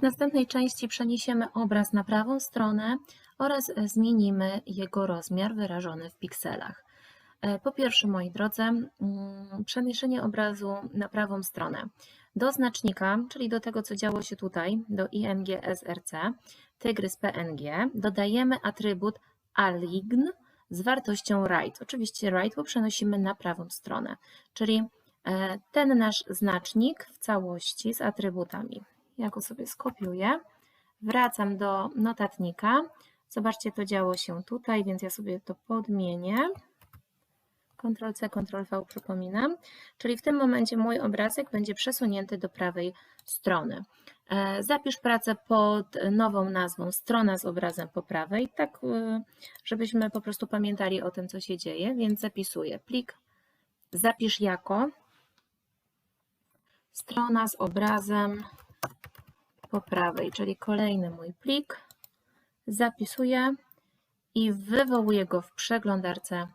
W następnej części przeniesiemy obraz na prawą stronę oraz zmienimy jego rozmiar wyrażony w pikselach. E, Po pierwsze, moi drodzy, mm, przeniesienie obrazu na prawą stronę. Do znacznika, czyli do tego, co działo się tutaj, do ING SRC, tygrys PNG, dodajemy atrybut align z wartością right. Oczywiście right, bo przenosimy na prawą stronę, czyli e, ten nasz znacznik w całości z atrybutami. Ja go sobie skopiuję, wracam do notatnika. Zobaczcie, to działo się tutaj, więc ja sobie to podmienię. Ctrl-C, Ctrl-V przypominam. Czyli w tym momencie mój obrazek będzie przesunięty do prawej strony. E, Zapisz pracę pod nową nazwą strona z obrazem po prawej, tak e, żebyśmy po prostu pamiętali o tym, co się dzieje, więc zapisuję plik, zapisz jako strona z obrazem po prawej, czyli kolejny mój plik, zapisuję i wywołuję go w przeglądarce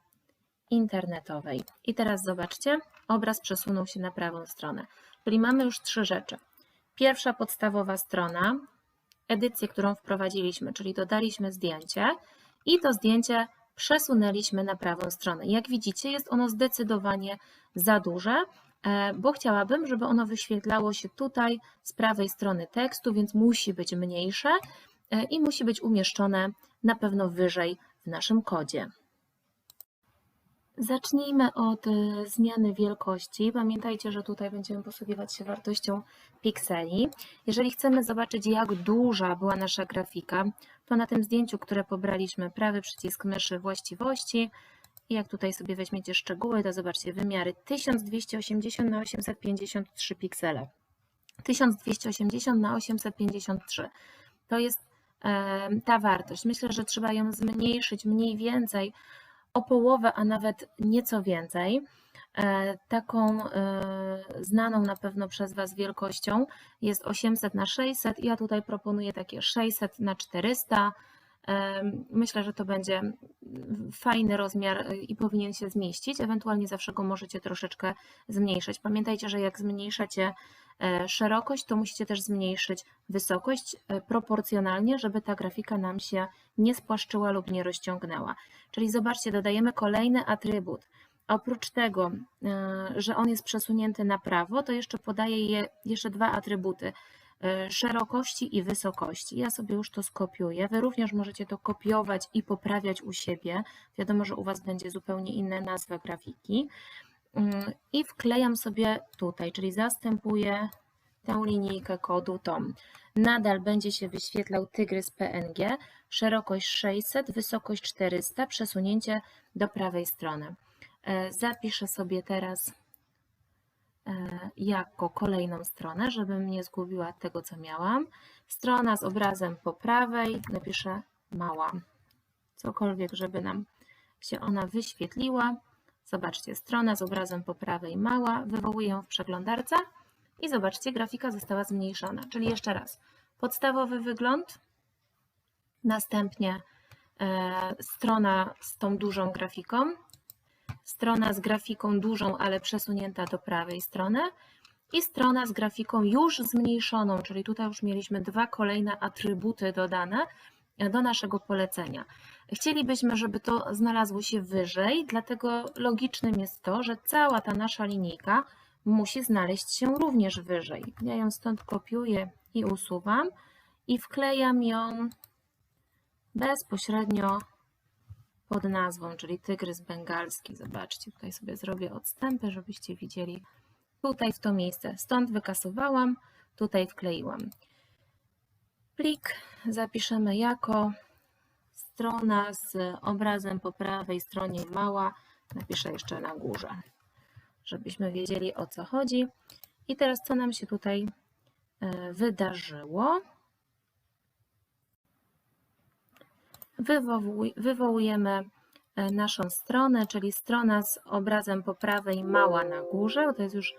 internetowej. I teraz zobaczcie, obraz przesunął się na prawą stronę. Czyli mamy już trzy rzeczy. Pierwsza podstawowa strona, edycję, którą wprowadziliśmy, czyli dodaliśmy zdjęcie i to zdjęcie przesunęliśmy na prawą stronę. Jak widzicie, jest ono zdecydowanie za duże, bo chciałabym, żeby ono wyświetlało się tutaj z prawej strony tekstu, więc musi być mniejsze e, i musi być umieszczone na pewno wyżej w naszym kodzie. Zacznijmy od y, zmiany wielkości. Pamiętajcie, że tutaj będziemy posługiwać się wartością pikseli. Jeżeli chcemy zobaczyć, jak duża była nasza grafika, to na tym zdjęciu, które pobraliśmy, prawy przycisk myszy właściwości jak tutaj sobie weźmiecie szczegóły, to zobaczcie wymiary 1280 na 853 piksele. 1280 na 853 to jest ta wartość. Myślę, że trzeba ją zmniejszyć mniej więcej o połowę, a nawet nieco więcej. E, Taką e, znaną na pewno przez Was wielkością jest 800 na 600. Ja tutaj proponuję takie 600 na 400. Myślę, że to będzie fajny rozmiar i powinien się zmieścić. Ewentualnie zawsze go możecie troszeczkę zmniejszyć. Pamiętajcie, że jak zmniejszacie e, szerokość, to musicie też zmniejszyć wysokość e, proporcjonalnie, żeby ta grafika nam się nie spłaszczyła lub nie rozciągnęła. Czyli zobaczcie, dodajemy kolejny atrybut. Oprócz tego, e, że on jest przesunięty na prawo, to jeszcze podaję je jeszcze dwa atrybuty szerokości i wysokości. Ja sobie już to skopiuję. Wy również możecie to kopiować i poprawiać u siebie. Wiadomo, że u Was będzie zupełnie inna nazwa grafiki. Mm, I wklejam sobie tutaj, czyli zastępuję tę linijkę kodu tą. Nadal będzie się wyświetlał tygrys PNG, szerokość 600, wysokość 400, przesunięcie do prawej strony. E, Zapiszę sobie teraz e, jako kolejną stronę, żebym nie zgubiła tego, co miałam. Strona z obrazem po prawej, napiszę mała. Cokolwiek, żeby nam się ona wyświetliła. Zobaczcie, strona z obrazem po prawej mała, wywołuję ją w przeglądarce i zobaczcie, grafika została zmniejszona. Czyli jeszcze raz, podstawowy wygląd, następnie e, strona z tą dużą grafiką, strona z grafiką dużą, ale przesunięta do prawej strony i strona z grafiką już zmniejszoną, czyli tutaj już mieliśmy dwa kolejne atrybuty dodane do naszego polecenia. Chcielibyśmy, żeby to znalazło się wyżej, dlatego logicznym jest to, że cała ta nasza linijka musi znaleźć się również wyżej. Ja ją stąd kopiuję i usuwam i wklejam ją bezpośrednio pod nazwą, czyli tygrys bengalski. Zobaczcie, tutaj sobie zrobię odstępy, żebyście widzieli tutaj w to miejsce. Stąd wykasowałam, tutaj wkleiłam. Plik zapiszemy jako strona z obrazem po prawej stronie mała. Napiszę jeszcze na górze, żebyśmy wiedzieli o co chodzi. I teraz co nam się tutaj e, wydarzyło? wywołuj, wywołujemy e, naszą stronę, czyli strona z obrazem po prawej mała na górze, to jest już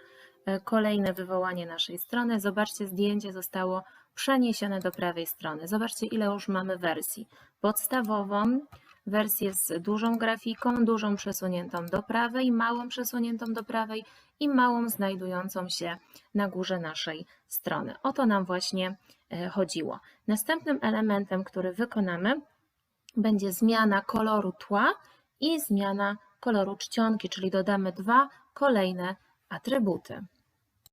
e, kolejne wywołanie naszej strony. Zobaczcie, zdjęcie zostało przeniesione do prawej strony. Zobaczcie, ile już mamy wersji. Podstawową, wersję z dużą grafiką, dużą przesuniętą do prawej, małą przesuniętą do prawej i małą znajdującą się na górze naszej strony. O to nam właśnie e, chodziło. Następnym elementem, który wykonamy, będzie zmiana koloru tła i zmiana koloru czcionki, czyli dodamy dwa kolejne atrybuty.